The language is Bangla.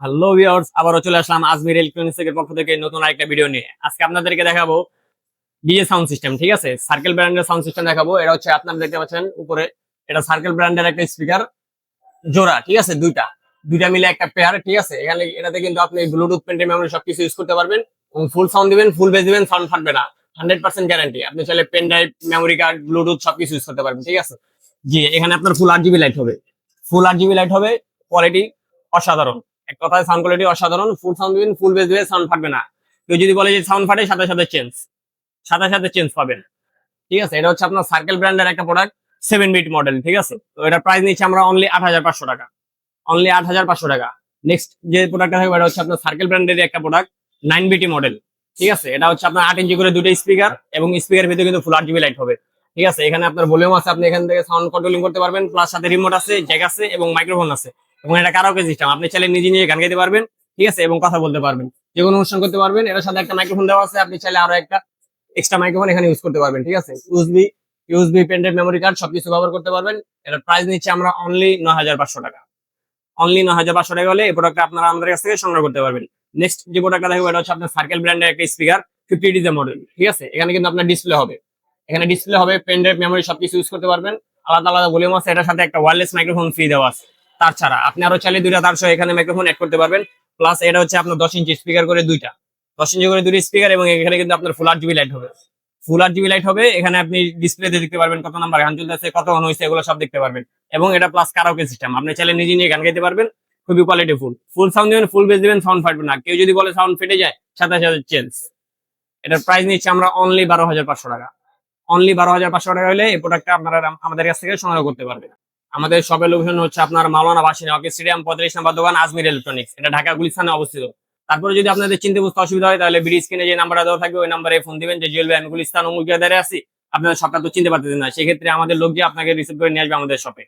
হ্যালো ভিউয়ার্স আবারও চলে আসলাম আজমির ইলেকট্রনিক্স এর পক্ষ থেকে নতুন আরেকটা ভিডিও নিয়ে। আজকে আপনাদেরকে দেখাবো ডিজে সাউন্ড সিস্টেম ঠিক আছে? সার্কেল ব্র্যান্ডের সাউন্ড সিস্টেম দেখাবো। এটা হচ্ছে আপনারা দেখতে পাচ্ছেন উপরে, এটা সার্কেল ব্র্যান্ডের একটা স্পিকার জোড়া, ঠিক আছে? দুইটা। দুইটা মিলে একটা পেয়ার ঠিক আছে? এখানে এটাতে কিন্তু আপনি ব্লুটুথ পেন্টে মেমোরি সবকিছু ইউজ করতে পারবেন। এবং ফুল সাউন্ড দিবেন ফুল বেস দিবেন সাউন্ড ফাটবে না। হান্ড্রেড পার্সেন্ট গ্যারান্টি আপনি চাইলে pen drive memory card bluetooth সবকিছু ইউজ করতে পারবেন, ঠিক আছে? জি, এখানে আপনার ফুল আট জিবি লাইট হবে। ফুল আট জিবি লাইট হবে। কোয়ালিটি অসাধারণ। এক কথায় সাউন্ড কোয়ালিটি অসাধারণ ফুল সাউন্ড দিবেন ফুল বেস দিবেন সাউন্ড ফাটবে না। কেউ যদি বলে যে সাউন্ড ফাটে, সাথে সাথে চেঞ্জ সাথে সাথে চেঞ্জ পাবেন। ঠিক আছে? এটা হচ্ছে আপনার সার্কেল ব্র্যান্ডের একটা প্রোডাক্ট সেভেন বিট মডেল ঠিক আছে? তো এটা প্রাইস নিচ্ছে আমরা অনলি আট হাজার পাঁচশো টাকা। অনলি আট হাজার পাঁচশো টাকা। নেক্সট যে প্রোডাক্টটা থাকবে, এটা হচ্ছে আপনার সার্কেল ব্র্যান্ডের একটা প্রোডাক্ট নাইন বিটি মডেল ঠিক আছে? এটা হচ্ছে আপনার আট ইঞ্চি করে দুটো স্পিকার এবং স্পিকার ভিতরে কিন্তু ফুল আট জিবি লাইট হবে। ঠিক আছে? এখানে আপনার ভলিউম আছে, আপনি এখান থেকে সাউন্ড কন্ট্রোলিং করতে পারবেন প্লাস সাথে রিমোট আছে জ্যাক আছে এবং মাইক্রোফোন আছে। এবং এটা কারাওকে সিস্টেম আপনি চাইলে নিজে নিজে গান গাইতে পারবেন, ঠিক আছে? এবং কথা বলতে পারবেন, যে কোনো অনুষ্ঠান করতে পারবেন, এটার সাথে একটা মাইক্রোফোন দেওয়া আছে, আপনি চাইলে আরও একটা এক্সট্রা মাইক্রোফোন এখানে ইউজ করতে পারবেন, ঠিক আছে? ইউএসবি ইউএসবি পেন্ডেড মেমোরি কার্ড সবকিছু ব্যবহার করতে পারবেন। এটার প্রাইস নিচ্ছে আমরা অনলি নয় হাজার পাঁচশো টাকা। অনলি নয় হাজার পাঁচশো টাকা হলে এই প্রোডাক্টটা আপনারা আমাদের কাছ থেকে সংগ্রহ করতে পারবেন। নেক্সট যে প্রোডাক্টটা দেখব, এটা হচ্ছে আপনার সার্কেল ব্র্যান্ডের একটা স্পিকার ফিফটি ডিজে মডেল ঠিক আছে? এখানে কিন্তু আপনার ডিসপ্লে হবে। এখানে ডিসপ্লে হবে পেন ড্রাইভ মেমোরি সবকিছু ইউজ করতে পারবেন। আলাদা আলাদা ভলিউম আছে, এটার সাথে একটা ওয়্যারলেস মাইক্রোফোন ফ্রি দেওয়া আছে। তার ছাড়া। আপনি আরও চাইলে দুইটা তার সহ এখানে মাইক্রোফোন অ্যাড করতে পারবেন। প্লাস এটা হচ্ছে আপনার দশ ইঞ্চি স্পিকার করে দুইটা। দশ ইঞ্চি করে দুইটা স্পিকার এবং এখানে কিন্তু আপনার ফুল আট জিবি লাইট হবে। ফুল আট জিবি লাইট হবে। এখানে আপনি ডিসপ্লেতে দেখতে পারবেন কত নাম্বার গান চলতেছে, কত গান হয়েছে এগুলো সব দেখতে পারবেন। এবং এটা প্লাস কারাওকে সিস্টেম আপনি চাইলে নিজে নিয়ে গান গাইতে পারবেন। খুবই কোয়ালিটি ফুল ফুল সাউন্ড দিবেন ফুল বেস দিবেন সাউন্ড ফাটবে না। কেউ যদি বলে সাউন্ড ফেটে যায় সাথে সাথে চেঞ্জ এটার প্রাইস নিচ্ছে আমরা অনলি বারো হাজার পাঁচশো টাকা। অনলি বারো হাজার পাঁচশো টাকা হলে এই প্রোডাক্টটা আপনারা আমাদের কাছ থেকে সংগ্রহ করতে পারবেন। আমাদের সবের লোকেশন হচ্ছে আপনার মাওলানা বাসিনী অকে স্টেডিয়াম পঁয়ত্রিশ নাম্বার দোকান আজমির ইলেকট্রনিক্স এটা ঢাকা গুলিস্তানে অবস্থিত। তারপরে যদি আপনাদের চিনতে বুঝতে অসুবিধা হয়, তাহলে ব্রিজ স্ক্রিনে যে নাম্বারটা দেওয়া থাকবে, ওই নাম্বারে ফোন দিবেন যে জুয়েল ভাই আমি গুলিস্তান অমুক জায়গায় আছি। সবটা তো চিনতে পারতেছেন না। সেক্ষেত্রে আমাদের লোক যে আপনাকে রিসিভ করে নিয়ে আসবে আমাদের শপে